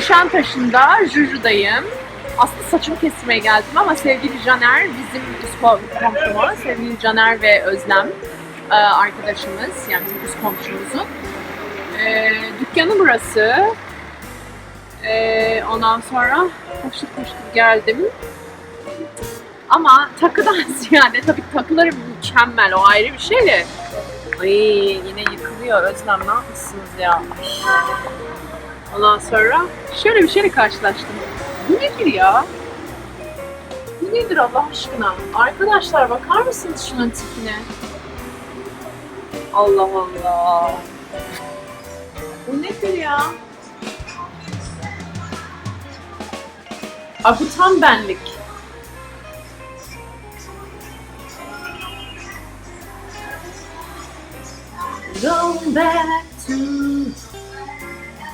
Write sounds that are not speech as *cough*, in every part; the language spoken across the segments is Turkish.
Nişantaşı'nda Juju'dayım. Aslında saçımı kestirmeye geldim ama sevgili Caner, bizim üst kom- komşumuz, sevgili Caner ve Özlem e, arkadaşımız, yani bizim üst komşumuzun e, dükkanı burası. E, ondan sonra koştur koştur geldim. Ama takıdan *laughs* ziyade tabii takıları mükemmel, o ayrı bir şey de. Ay yine yıkılıyor Özlem ne yapmışsınız ya? Ondan sonra şöyle bir şeyle karşılaştım. Bu nedir ya? Bu nedir Allah aşkına? Arkadaşlar bakar mısınız şunun tipine? Allah Allah. Bu nedir ya? Aa, bu tam benlik. Go back to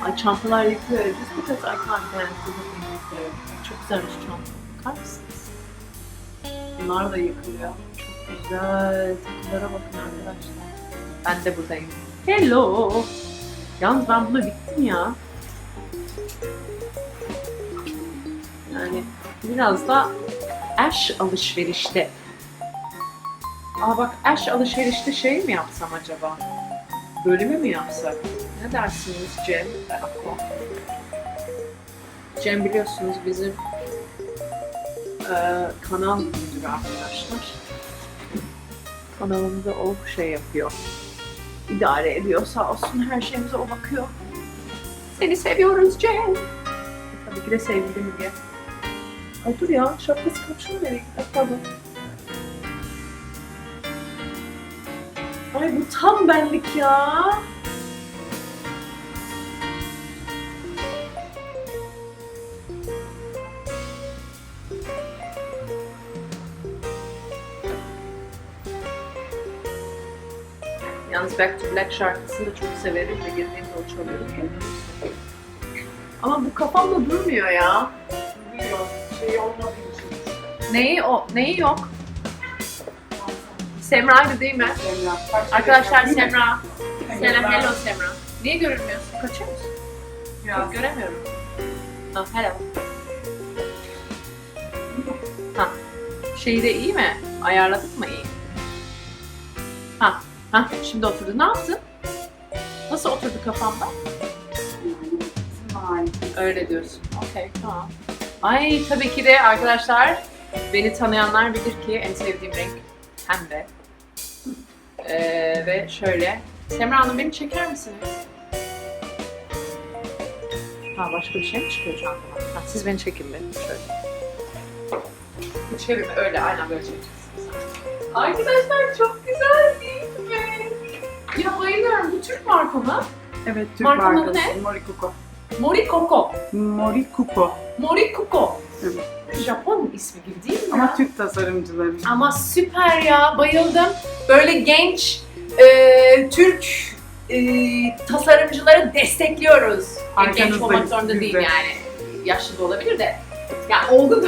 Ay çantalar yıkıyor. Just because I can't dance with the yıkıyor. Çok güzelmiş çanta. Bakar mısınız? Bunlar da yıkılıyor. Çok güzel. Takılara bakın arkadaşlar. Ben de buradayım. Hello. Yalnız ben buna bittim ya. Yani biraz da Ash alışverişte. Aa bak Ash alışverişte şey mi yapsam acaba? Bölümü mü yapsak? Ne dersiniz Cem ve Ako? Cem biliyorsunuz bizim eee kanal müdürü arkadaşlar. Kanalımda o şey yapıyor. İdare ediyor sağ olsun her şeyimize o bakıyor. Seni seviyoruz Cem. Tabii ki de sevgilim diye. Ay dur ya şapkası kaçıyor nereye gitti? Pardon. Ay bu tam benlik ya. Yalnız Back to Black şarkısını da çok severim ve girdiğimde o çalıyorum. Ama bu kafamda durmuyor ya. Bilmiyorum. Şey olmadığı için. Neyi o neyi yok? Semra'ydı değil mi? Semra. Kaç Arkadaşlar kere? Semra. Selam hello Semra. Niye görünmüyorsun? Kaçıyor musun? Biraz. Çok göremiyorum. Ha hello. Ha. Şeyi de iyi mi? Ayarladık mı iyi? Ha şimdi oturdu. Ne yaptın? Nasıl oturdu kafamda? Öyle diyorsun. Okey tamam. Ay tabii ki de arkadaşlar beni tanıyanlar bilir ki en sevdiğim renk pembe. Ee, ve şöyle. Semra Hanım beni çeker misiniz? Ha başka bir şey mi çıkıyor çantadan? Ha, siz beni çekin beni şöyle. Çevirme öyle aynen böyle çekeceksiniz. Arkadaşlar çok güzel değil mi? Ya bayılıyorum. Bu Türk marka mı? Evet Türk Markanın markası. Morikuko. Morikoko. Morikuko. Morikuko. Evet. Japon ismi gibi değil mi? Ama ya? Türk tasarımcıları. Ama süper ya bayıldım. Böyle genç e, Türk e, tasarımcıları destekliyoruz. Yani genç Arkanızdayız, olmak zorunda değil de. yani. Yaşlı da olabilir de. Ya oldu da.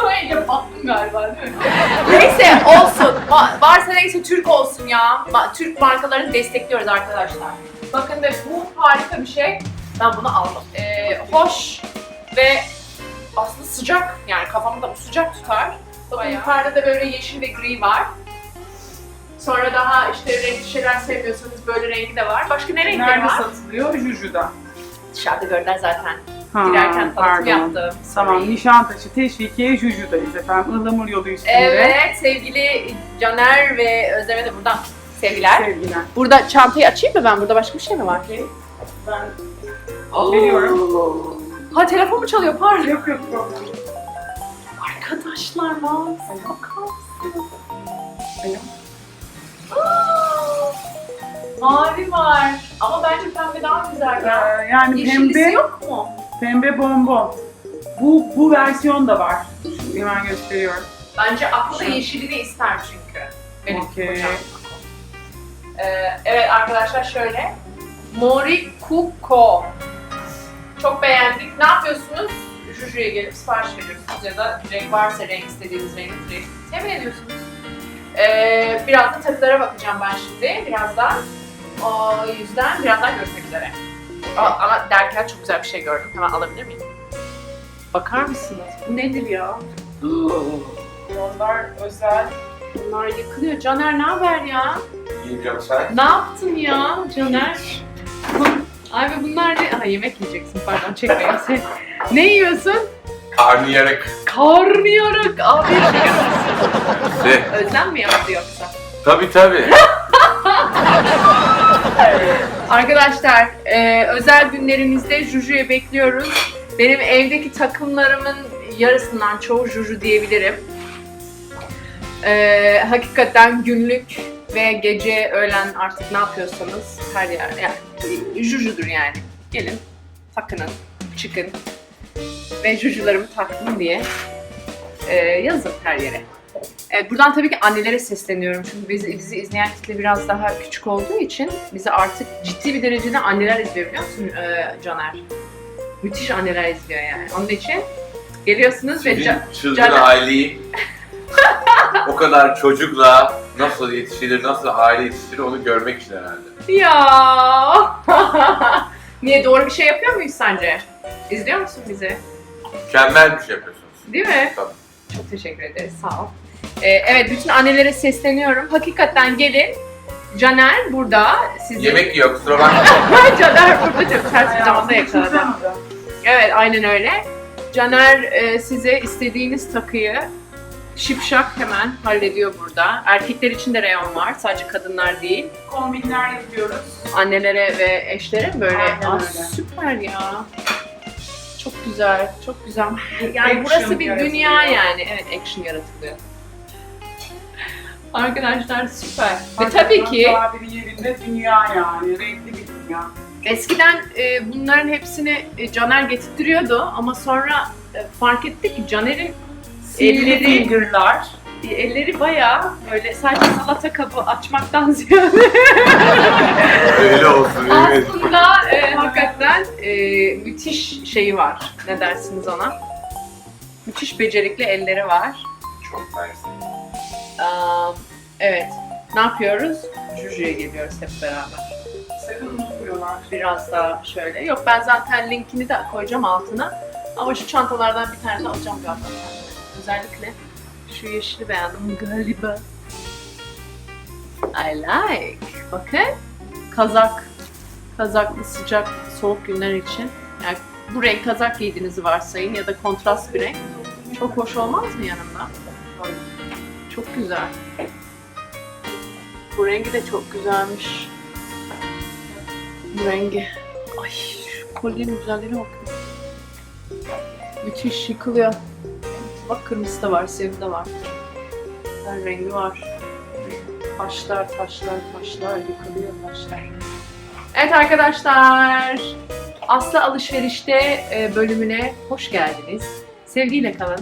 Öyle baktım galiba değil mi? neyse olsun. Va- varsa neyse Türk olsun ya. Türk markalarını destekliyoruz arkadaşlar. Bakın ve bu harika bir şey. Ben bunu aldım. Ee, hoş ve aslında sıcak. Yani kafamı da bu sıcak tutar. Bakın Bayağı. yukarıda da böyle yeşil ve gri var. Sonra daha işte renkli şeyler sevmiyorsanız böyle rengi de var. Başka ne renkleri Nerede var? satılıyor? Juju'da. Dışarıda gördüler zaten. Ha, Girerken tanıtım pardon. yaptım. Tamam, Nişantaşı, Teşvikiye, Juju'dayız efendim. Ilamur yolu üstünde. Evet, sevgili Caner ve Özlem'e de buradan sevgiler. Sevgiler. Burada çantayı açayım mı ben? Burada başka bir şey mi var? Okey. Ben veriyorum. Ha telefon mu çalıyor? Pardon. Yok yok problem. Arkadaşlar lan. Bakar? Alo. Aa, Mavi var. Ama bence pembe daha güzel ya. Ee, yani Yeşillisi pembe, yok mu? Pembe bonbon. Bu, bu versiyon da var. Şimdi hemen gösteriyorum. Bence aklı da yeşilini ister çünkü. Benim Okey. Akko. Ee, evet arkadaşlar şöyle. Morikuko. Çok beğendik. Ne yapıyorsunuz? Juju'ya gelip sipariş veriyorsunuz ya da renk varsa renk istediğiniz rengi direkt temin ediyorsunuz. Ee, biraz da takılara bakacağım ben şimdi. Birazdan. O yüzden birazdan görüşmek üzere. Aa, ama derken çok güzel bir şey gördüm. Hemen alabilir miyim? Bakar mısınız? Bu nedir ya? *gasps* Onlar özel. Bunlar yıkılıyor. Caner ne haber ya? İyiyim canım sen. Ne yaptın ya Caner? *laughs* Abi bunlar ne? Aha yemek yiyeceksin pardon çekmeyin seni. *laughs* Ne yiyorsun? Karnıyarık. Karnıyarık. Abi? De. *laughs* Özlem mi yaptı yoksa? Tabii tabii. Arkadaşlar e, özel günlerinizde Juju'yu bekliyoruz. Benim evdeki takımlarımın yarısından çoğu Juju diyebilirim. E, hakikaten günlük ve gece öğlen artık ne yapıyorsanız her yer yani Juju'dur yani. Gelin takının, çıkın ve Juju'larımı taktım diye e, yazın her yere. Evet, buradan tabii ki annelere sesleniyorum. Çünkü bizi, bizi izleyen kitle biraz daha küçük olduğu için bizi artık ciddi bir derecede anneler izliyor biliyor musun ee, Caner? Müthiş anneler izliyor yani. Onun için geliyorsunuz ve Sizin Ca- çılgın Caner- aileyi o kadar çocukla nasıl yetiştirir, nasıl aile yetiştirir onu görmek için herhalde. Ya. *laughs* Niye doğru bir şey yapıyor muyuz sence? İzliyor musun bizi? Mükemmel bir şey yapıyorsunuz. Değil mi? Tabii. Çok teşekkür ederiz. Sağ ol. Ee, evet bütün annelere sesleniyorum. Hakikaten gelin. Caner burada. Sizi... Yemek yiyor kusura bakma. *laughs* Caner burada çok ters bir zamanda yakaladı. Evet aynen öyle. Caner e, size istediğiniz takıyı şipşak hemen hallediyor burada. Erkekler için de reyon var. Sadece kadınlar değil. Kombinler yapıyoruz. Annelere ve eşlere böyle. Aynen Aa, öyle. süper ya. Çok güzel, çok güzel. Yani Action burası bir yaratılıyor. dünya yani. Evet, action yaratılıyor. Arkadaşlar süper. Ve tabii ki Tabiri yerinde dünya yani. Renkli bir dünya. eskiden e, bunların hepsini e, Caner getirtiyordu ama sonra e, fark ettik ki Caner'in Sihirli Elleri- fingirlar. elleri bayağı böyle sadece salata kabı açmaktan *laughs* ziyade Öyle olsun. evet. aslında e, hakikaten e, müthiş şeyi var. Ne dersiniz ona? Müthiş becerikli elleri var. Çok nice. Aa, evet. Ne yapıyoruz? Juju'ya geliyoruz hep beraber. Sakın unutmuyorlar. Biraz daha şöyle. Yok ben zaten linkini de koyacağım altına. Ama şu çantalardan bir tane de alacağım galiba. Özellikle şu yeşili beğendim galiba. I like. Bakın. Kazak. Kazaklı sıcak soğuk günler için. Yani bu renk kazak giydiğinizi varsayın ya da kontrast bir renk. Çok hoş olmaz mı yanımda? Çok güzel. Bu rengi de çok güzelmiş. Bu rengi. Ay şu kolyenin güzelliğine bakın. Müthiş yıkılıyor. Bak kırmızı da var, siyahı da var. Her rengi var. Taşlar, taşlar, taşlar, yıkılıyor taşlar. Evet arkadaşlar. Aslı Alışveriş'te e, bölümüne hoş geldiniz. Sevgiyle kalın.